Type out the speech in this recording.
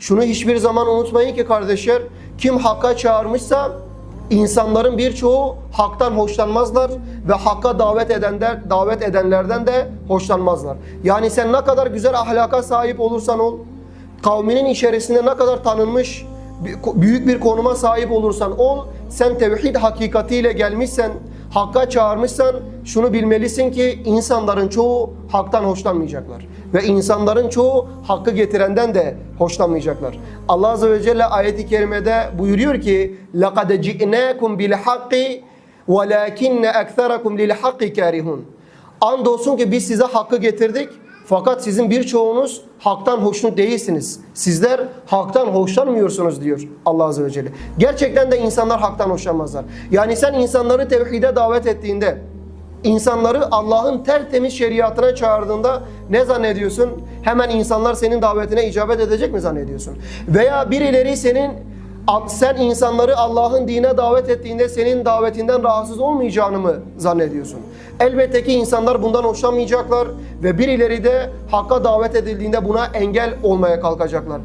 Şunu hiçbir zaman unutmayın ki kardeşler, kim hakka çağırmışsa insanların birçoğu haktan hoşlanmazlar ve hakka davet edenler davet edenlerden de hoşlanmazlar. Yani sen ne kadar güzel ahlaka sahip olursan ol, kavminin içerisinde ne kadar tanınmış büyük bir konuma sahip olursan ol, sen tevhid hakikatiyle gelmişsen, hakka çağırmışsan şunu bilmelisin ki insanların çoğu haktan hoşlanmayacaklar. Ve insanların çoğu hakkı getirenden de hoşlanmayacaklar. Allah Azze ve Celle ayeti kerimede buyuruyor ki لَقَدْ جِئْنَاكُمْ بِالْحَقِّ وَلَاكِنَّ اَكْثَرَكُمْ لِلْحَقِّ كَارِهُونَ Andolsun ki biz size hakkı getirdik fakat sizin birçoğunuz haktan hoşnut değilsiniz. Sizler haktan hoşlanmıyorsunuz diyor Allah Azze ve Celle. Gerçekten de insanlar haktan hoşlanmazlar. Yani sen insanları tevhide davet ettiğinde, insanları Allah'ın tertemiz şeriatına çağırdığında ne zannediyorsun? Hemen insanlar senin davetine icabet edecek mi zannediyorsun? Veya birileri senin sen insanları Allah'ın dine davet ettiğinde senin davetinden rahatsız olmayacağını mı zannediyorsun? Elbette ki insanlar bundan hoşlanmayacaklar ve birileri de hakka davet edildiğinde buna engel olmaya kalkacaklar.